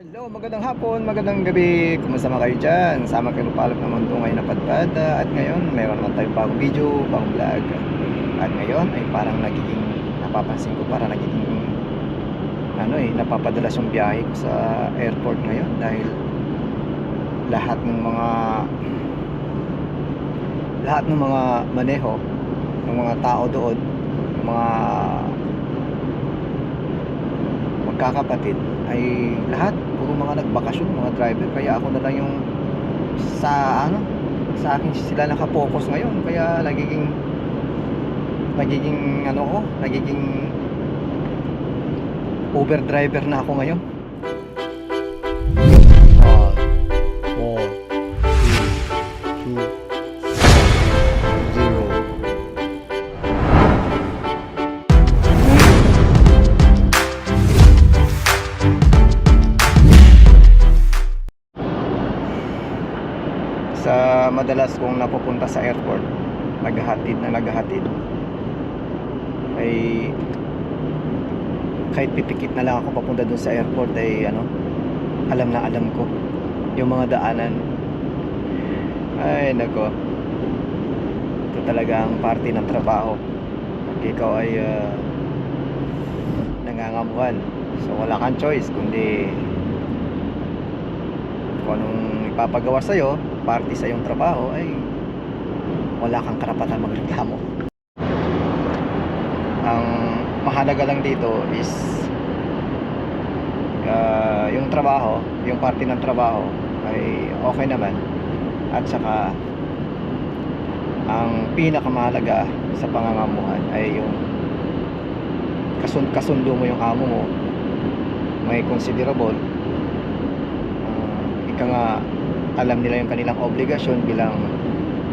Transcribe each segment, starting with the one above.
Hello, magandang hapon, magandang gabi. Kumusta mga kayo dyan? Sama kayo palok ng mundo ngayon na padpad. At ngayon, mayroon naman tayong bagong video, bagong vlog. At ngayon ay parang nagiging, napapansin ko parang nagiging, ano eh, napapadalas yung biyahe ko sa airport ngayon dahil lahat ng mga lahat ng mga maneho ng mga tao doon ng mga magkakapatid ay lahat. Puro mga nagbakasyon mga driver. Kaya ako na lang yung sa ano sa akin sila nakapokus ngayon. Kaya nagiging nagiging ano ko nagiging Uber driver na ako ngayon madalas kong napupunta sa airport naghahatid na naghahatid. Ay kahit pipikit na lang ako papunta dun sa airport ay ano alam na alam ko yung mga daanan. Ay nako. Ito talaga ang parte ng trabaho. Pag ikaw ay uh, nangangamuhan. So wala kang choice kundi kung anong ipapagawa sa'yo parte sa iyong trabaho ay wala kang karapatan magreklamo. Ang mahalaga lang dito is ah, yung trabaho yung parte ng trabaho ay okay naman. At saka ang pinakamahalaga sa pangangamuhan ay yung kasun kasundo mo yung amo mo. May considerable. Ah, ika nga alam nila yung kanilang obligasyon bilang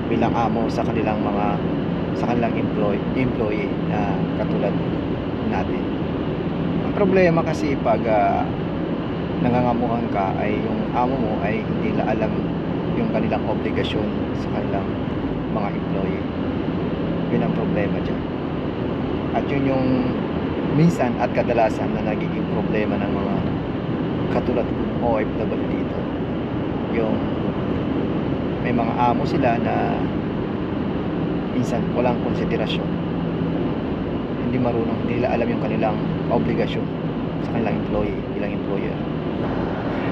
bilang amo sa kanilang mga sa kanilang employee employee na katulad natin. Ang problema kasi pag ah, nangangamuhan ka ay yung amo mo ay hindi nila alam yung kanilang obligasyon sa kanilang mga employee. Yun ang problema dyan. At yun yung minsan at kadalasan na nagiging problema ng mga katulad kong OFW dito. Yung may mga amo sila na minsan walang konsiderasyon. Hindi marunong, hindi nila alam yung kanilang obligasyon sa kanilang employee, bilang employer.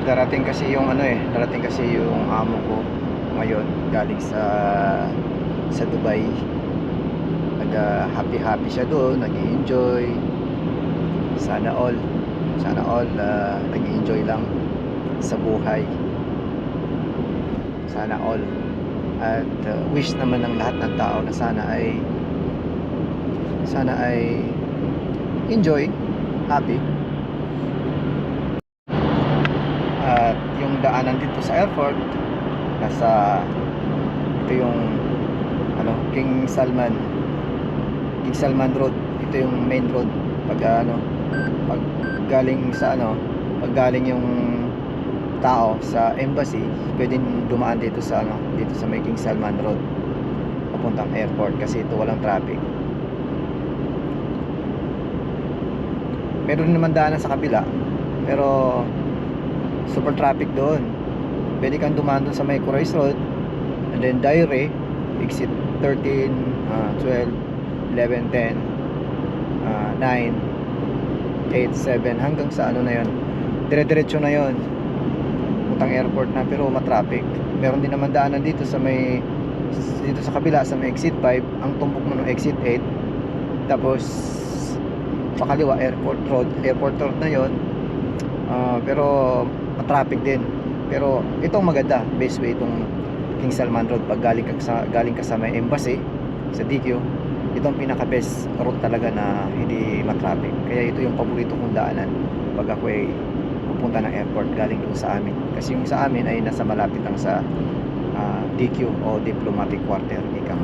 Darating kasi yung ano eh, darating kasi yung amo ko ngayon galing sa sa Dubai. Nag happy happy siya doon, nag-enjoy. Sana all, sana all uh, nag-enjoy lang sa buhay sana all. At uh, wish naman ng lahat ng tao na sana ay sana ay enjoy happy. At yung daanan dito sa airport nasa ito yung ano King Salman King Salman Road. Ito yung main road. Pag ano pag galing sa ano pag galing yung tao sa embassy, pwedeng dumaan dito sa ano, dito sa may Salman Road papuntang airport kasi ito walang traffic. Meron naman daanan sa kabila, pero super traffic doon. Pwede kang dumaan doon sa may Croix Road and then Daire, exit 13, ah, 12, 11, 10, ah, 9, 8, 7 hanggang sa ano na yon. Dire-diretso na yon papuntang airport na pero matraffic. Meron din naman daanan dito sa may dito sa kabila sa may exit 5, ang tumbok mo ng exit 8. Tapos sa kaliwa airport road, airport road na 'yon. Ah, pero matraffic din. Pero itong maganda, best way itong King Salman Road pag galing ka sa galing ka sa may embassy sa DQ. Ito ang pinaka best route talaga na hindi matraffic. Kaya ito yung paborito kong daanan pag ako ay pupunta ng airport galing doon sa amin. Kasi yung sa amin ay nasa malapit lang sa ah, DQ o Diplomatic Quarter. Ika.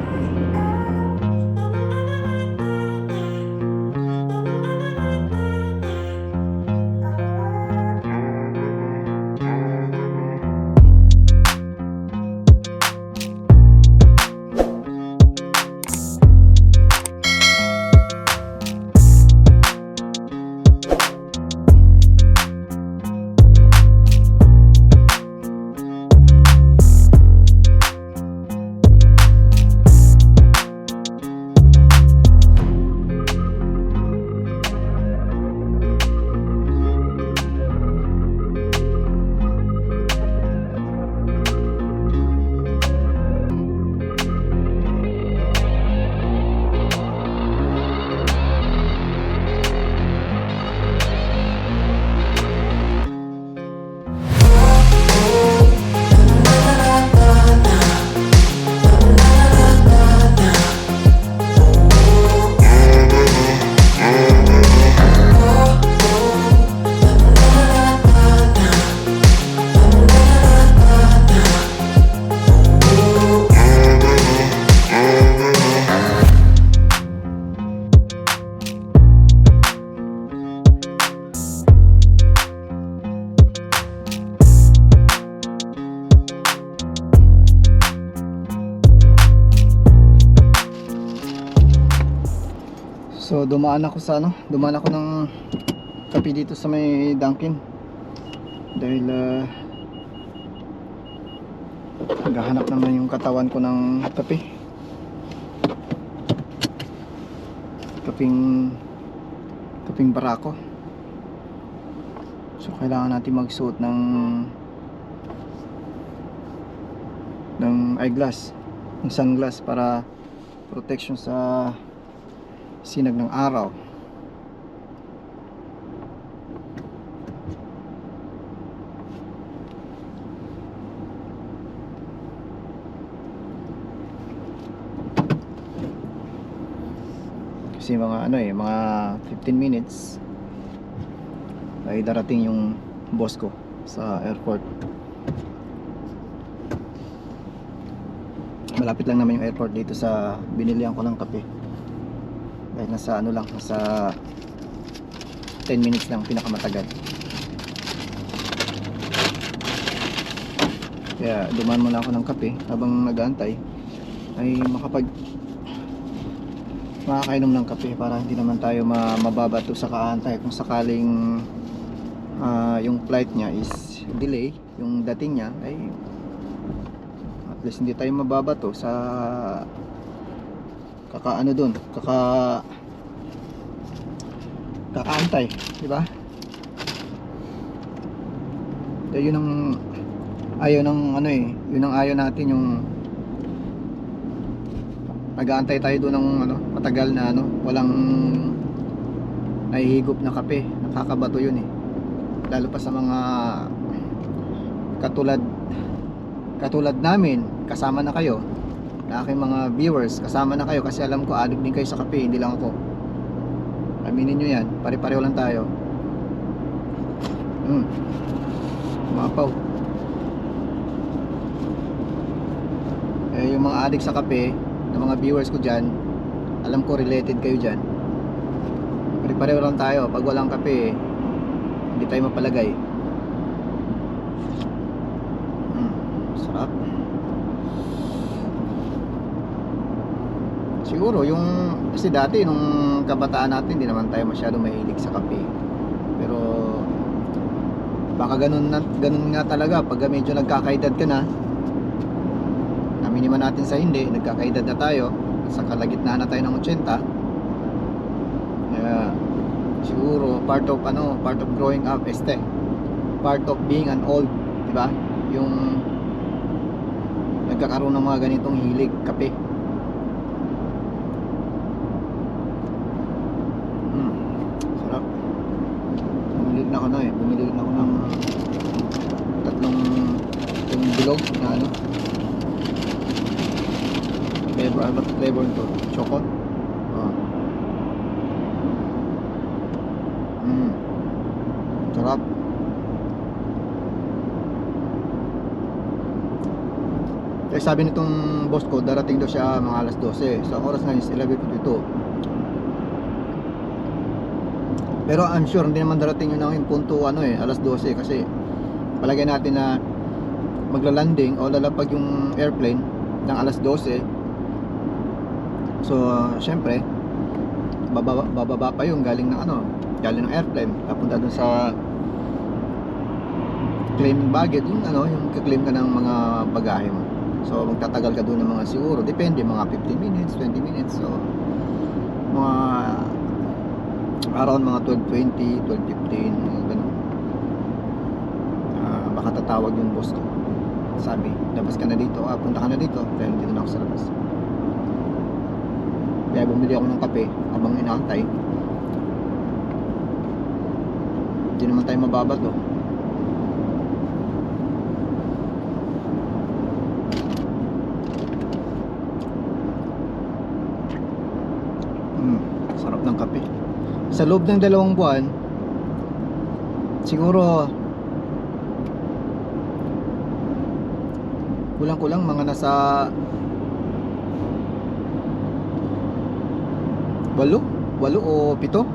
So dumaan ako sa ano, dumaan ako ng kape dito sa may Dunkin. Dahil uh, naghahanap naman yung katawan ko ng kape. Kaping kaping barako. So kailangan natin magsuot ng ng eyeglass, ng sunglass para protection sa sinag ng araw. Kasi mga ano eh, mga 15 minutes ay darating yung boss ko sa airport. Malapit lang naman yung airport dito sa binilihan ko ng kape. Dahil nasa ano lang, nasa 10 minutes lang pinakamatagal. Kaya dumaan muna ako ng kape habang nag-aantay ay makapag makakainom ng kape para hindi naman tayo ma mababato sa kaantay kung sakaling ah, yung flight niya is delay yung dating niya ay at least hindi tayo mababato sa kakaano dun kaka kakaantay di ba eh, yun ang ayaw ng ano eh yun ang ayaw natin yung nag-aantay tayo doon ng ano, matagal na ano, walang nahihigop na kape. Nakakabato yun eh. Lalo pa sa mga katulad katulad namin, kasama na kayo. Na aking mga viewers, kasama na kayo kasi alam ko addict din kayo sa kape, hindi lang ako. Aminin nyo yan, pare-pareho lang tayo. Hmm. Mapaw. Eh, yung mga addict sa kape, ng mga viewers ko dyan alam ko related kayo dyan pare-pareho lang tayo pag walang kape hindi tayo mapalagay mm, sarap siguro yung kasi dati nung kabataan natin hindi naman tayo masyado mahilig sa kape. Pero baka ganun, na, ganun nga talaga. Pag medyo nagkakaedad ka na aminin man natin sa hindi nagkakaedad na tayo sa kalagitnaan na tayo ng 80 kaya siguro part of ano part of growing up este part of being an old di ba? Yung nagkakaroon ng mga ganitong hilig kape mm, sarap na ako na eh bumili na ako ng tatlong yung bilog na ano flavor, ano ba flavor nito? Choco? Oh. Mm. Sarap. Kaya sabi nitong boss ko, darating daw siya mga alas 12. So, ang oras ngayon is 11.52. Pero I'm sure hindi naman darating yun ang punto ano eh, alas 12 kasi palagay natin na maglalanding o lalapag yung airplane ng alas 12 So, uh, syempre, bababa, bababa pa yung galing ng ano, galing ng airplane, papunta dun sa claiming baggage, yung ano, yung kiklaim ka ng mga bagahe mo. So, magtatagal ka doon ng mga siguro, depende, mga 15 minutes, 20 minutes, so, mga around mga 12.20, 12.15, mga ganun. Ah, baka tatawag yung boss ko. Sabi, labas ka na dito, ah, punta ka na dito, dahil dito na ako sa labas. Kaya bumili ako ng kape habang inaantay. Hindi naman tayo mababato. Mm, sarap ng kape. Sa loob ng dalawang buwan, siguro kulang-kulang mga nasa walo, walo o pito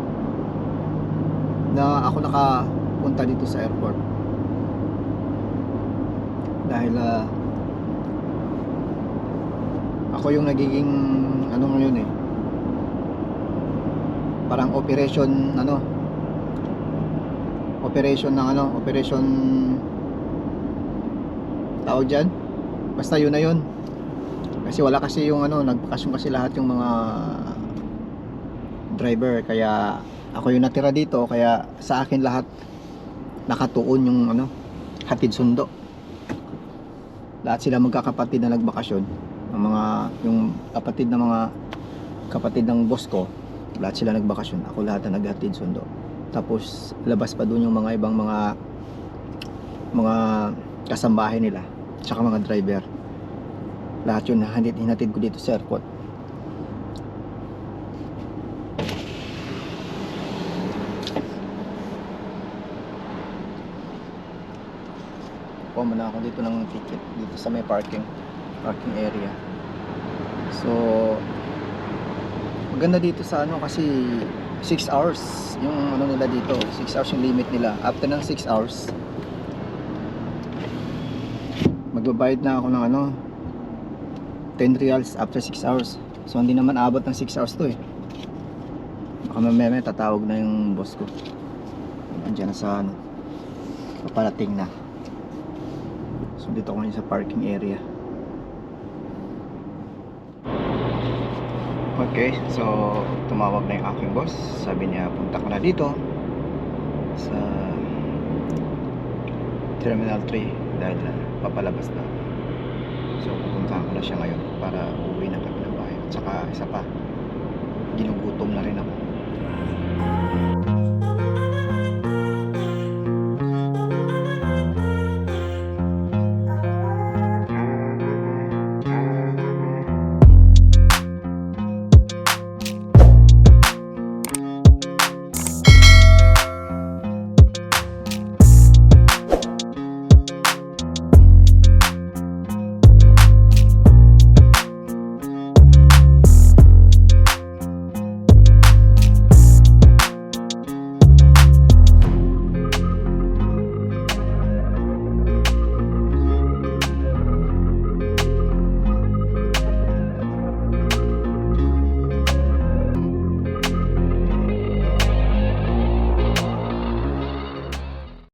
na ako nakapunta dito sa airport. Dahil ah, ako yung nagiging ano ngayon eh parang operation ano operation ng ano operation tawag dyan? Basta yun na yun. Kasi wala kasi yung ano nagbakasyon kasi lahat yung mga driver. Kaya ako yung natira dito kaya sa akin lahat nakatuon yung ano hatid sundo. Lahat sila magkakapatid na nagbakasyon. Ang mga yung kapatid ng mga kapatid ng boss ko lahat sila nagbakasyon. Ako lahat na naghatid sundo. Tapos labas pa doon yung mga ibang mga mga kasambahay nila tsaka mga driver. Lahat yun hinatid, hinatid ko dito sa airport. Muna ako dito ng ticket dito sa may parking parking area. So maganda dito sa ano kasi 6 hours yung ano nila dito. 6 hours yung limit nila. After ng 6 hours magbabayad na ako ng ano 10 reals after 6 hours. So hindi naman abot ng 6 hours to eh. Baka mamaya tatawag na yung boss ko. Andyan na sa ano paparating na. So dito ako ngayon sa parking area. Okay, so tumawag na yung aking boss. Sabi niya punta ka na dito sa Terminal 3 dahil uh, papalabas na. So pupuntahan ko na siya ngayon para uuwi na kami ng bahay. At saka isa pa, ginugutom na rin ako.